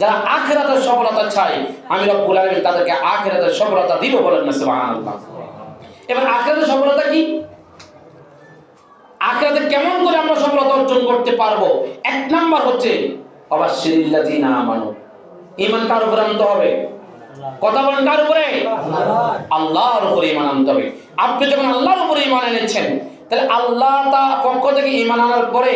যারা আখেরাতের সফলতা চায় আমি রব্বুল আলামিন তাদেরকে আখেরাতের সফলতা দিব বলেন না সুবহানাল্লাহ। এবার আখেরাতের সফলতা কি? আখেরাতে কেমন করে আমরা সফলতা অর্জন করতে পারব? এক নাম্বার হচ্ছে অবাশিরিল্লাযিনা আমানু। ঈমান কার উপরে আনতে হবে? কথা বলেন কার উপরে? আল্লাহর উপরে ঈমান আনতে হবে। আপনি যখন আল্লাহর উপরে ঈমান এনেছেন তাহলে আল্লাহ তা পক্ষ থেকে ইমান আনার পরে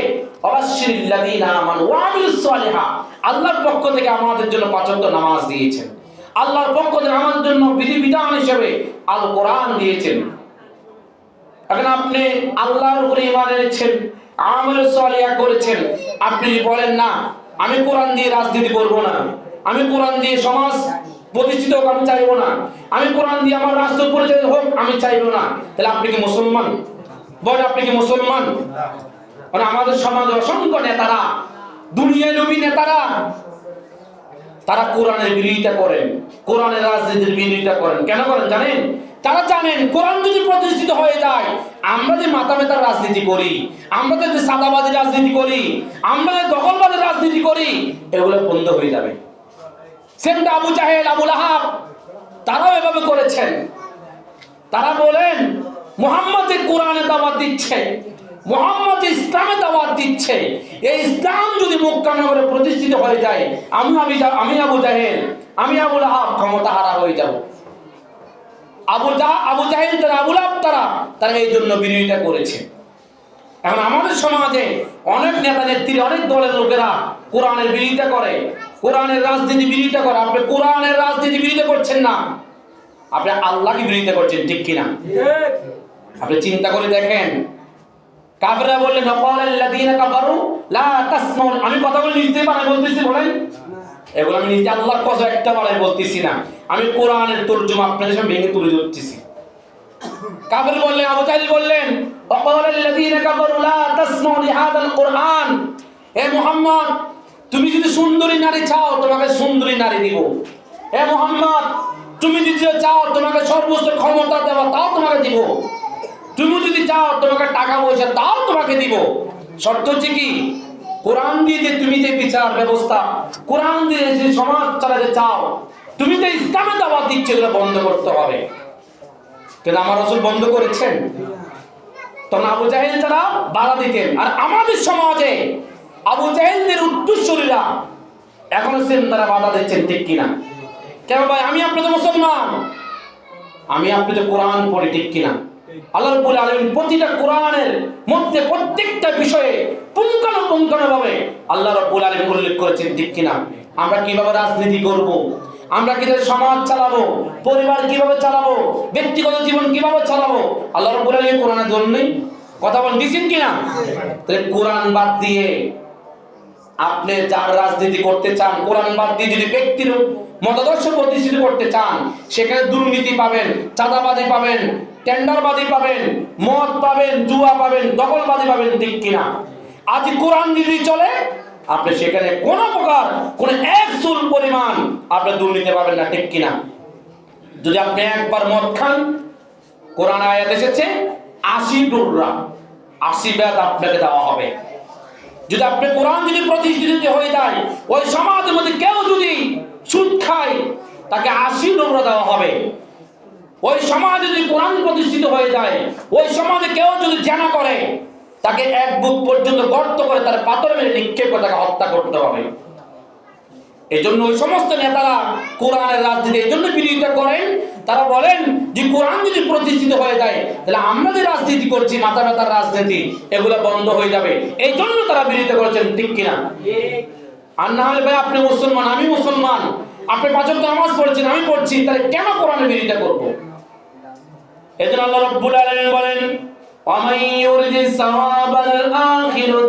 আল্লাহর পক্ষ থেকে আমাদের জন্য পাঁচ নামাজ দিয়েছেন। আল্লাহর পক্ষ থেকে আমাদের জন্য বিধিবিধান হিসেবে আল কোরআন দিয়েছেন। এখন আপনি আল্লাহর উপরে ইমান এনেছেন আমল সালিহা করেছেন, আপনি বলেন না, আমি কোরআন দিয়ে রাজনীতি করব না, আমি কোরআন দিয়ে সমাজ প্রতিষ্ঠিত হোক, আমি চাইব না, আমি কোরআন দিয়ে আমার রাষ্ট্র পরিচালিত হোক, আমি চাইব না। তাহলে আপনি কি মুসলমান? বলেন আপনি কি মুসলমান? মানে আমাদের সমাজে অসংখ্য নেতারা দুনিয়া নবী নেতারা, তারা কোরআনের বিরোধিতা করেন, কোরআনের রাজনীতির বিরোধিতা করেন। কেন করেন জানেন? তারা জানেন কোরআন যদি প্রতিষ্ঠিত হয়ে যায়, আমরা যে মাথা ব্যথার রাজনীতি করি, আমরা যে সাদাবাদী রাজনীতি করি, আমরা যে দখলবাদী রাজনীতি করি, এগুলো বন্ধ হয়ে যাবে। সেমটা আবু জাহেল, আবুল আহাব, তারাও এভাবে করেছেন। তারা বলেন মোহাম্মদ কোরআনে দাওয়াত দিচ্ছে, মোহাম্মদ ইসলামে দাওয়াত দিচ্ছে। এই ইসলাম যদি মক্কা নগরে প্রতিষ্ঠিত হয়ে যায়, আমি আমি আমি আবু জাহেল, আমি আবুল আহাব ক্ষমতা হারা হয়ে যাব। আবু জা আবু জাহেল তারা আবুল আহাব তারা তারা এই জন্য বিরোধিতা করেছে। এখন আমাদের সমাজে অনেক নেতা নেত্রী, অনেক দলের লোকেরা কোরআনের বিরোধিতা করে, কোরআনের রাজনীতি বিরোধিতা করে। আপনি কোরআনের রাজনীতি বিরোধিতা করছেন না। আপনি আল্লাহকে বিরোধিতা করছেন, ঠিক কিনা? আপনি চিন্তা করে দেখেন। কাফেররা বললেন নকালাল্লাযীনা কাফারু লা তাসমাউন। আমি কথাগুলো নিজে বানাই বলতেছি, বলেন। এগুলো আমি নিজে আল্লাহর কথা একটা বানাই বলতেছি না। আমি কোরআনের তরজমা আপনাদের সামনে ভেঙে তুলে ধরতেছি। কাফের বললেন, আবু জাহেল বললেন ওয়াকালাল্লাযীনা কাফারু লা তাসমাউ লিহাদাল কুরআন। হে মুহাম্মদ, তুমি যদি সুন্দরী নারী চাও, তোমাকে সুন্দরী নারী দিব। হে মুহাম্মদ তুমি যদি চাও তোমাকে সর্বোচ্চ ক্ষমতা দেওয়া তাও তোমাকে দিব। তুমি যদি চাও তোমাকে টাকা পয়সা, তাও তোমাকে দিব। শর্ত হচ্ছে কি? কোরআন দিয়ে যে তুমি যে বিচার ব্যবস্থা, কোরআন দিয়ে যে সমাজ চালাতে চাও, তুমি যে ইসলামে দাওয়াত দিচ্ছ, এগুলো বন্ধ করতে হবে। কিন্তু আমার রসুল বন্ধ করেছেন? তখন আবু জাহেল তারা বাধা দিতেন। আর আমাদের সমাজে আবু জাহেলদের উত্তরসূরীরা এখনও সেম তারা বাধা দিচ্ছেন, ঠিক কিনা? কেন ভাই? আমি আপনি তো মুসলমান। আমি আপনি কোরআন পড়ি, ঠিক কিনা? আল্লাহ রব্বুল আলামিন প্রতিটা কোরআনের মধ্যে প্রত্যেকটা বিষয়ে পুঙ্খানুপুঙ্খানু ভাবে আল্লাহ রব্বুল আলামিন উল্লেখ করেছেন, ঠিক কিনা? আমরা কীভাবে রাজনীতি করব? আমরা কীভাবে সমাজ চালাবো? পরিবার কীভাবে চালাবো? ব্যক্তিগত জীবন কীভাবে চালাবো? আল্লাহ রব্বুল আলামিন কোরআনে দল নেই কথা বলেন, দিছেন কিনা? তাহলে কোরআন বাদ দিয়ে আপনি যার রাজনীতি করতে চান, কোরআন বাদ দিয়ে যদি ব্যক্তির মতাদর্শ প্রতিষ্ঠিত করতে চান, সেখানে দুর্নীতি পাবেন, চাঁদাবাজি পাবেন, টেন্ডারবাজি পাবেন, মদ পাবেন, জুয়া পাবেন, দখলবাজি পাবেন ঠিক কিনা। আজ কোরআন যদি চলে, আপনি সেখানে কোনো প্রকার, কোনো এক চুল পরিমাণ আপনি দুর্নীতি পাবেন না ঠিক কিনা। যদি আপনি একবার মদ খান, কোরআন আয়াত এসেছে, আশি ডোররা, আশি ব্যাদ আপনাকে দেওয়া হবে। যদি আপনি কোরআন যদি প্রতিষ্ঠিত হয়ে যায়, ওই সমাজের মধ্যে কেউ যদি সুদ খায় তাকে আশি নোংরা দেওয়া হবে। ওই সমাজে যদি কোরআন প্রতিষ্ঠিত হয়ে যায়, ওই সমাজে কেউ যদি জানা করে, তাকে এক বুক পর্যন্ত গর্ত করে তার পাথর মেরে নিক্ষেপ তাকে হত্যা করতে হবে। এই জন্য ওই সমস্ত নেতারা কোরআনের রাজনীতি এই জন্য বিরোধিতা করেন। তারা বলেন যে, কোরআন যদি প্রতিষ্ঠিত হয়ে যায়, তাহলে আমরা যে রাজনীতি করছি, মাথা ব্যথার রাজনীতি, এগুলো বন্ধ হয়ে যাবে। এই জন্য তারা বিরোধিতা করেছেন, ঠিক কিনা? আর না হলে ভাই, আপনি মুসলমান, আমি মুসলমান। আপনি পাঁচক নামাজ পড়ছেন, আমি পড়ছি, তাহলে কেন কোরআনের বিরোধিতা করব? এজন্য আল্লাহ রব্বুল আলামিন বলেন ওয়ামাই ইউরিদি সাওয়াবাল আখিরাতি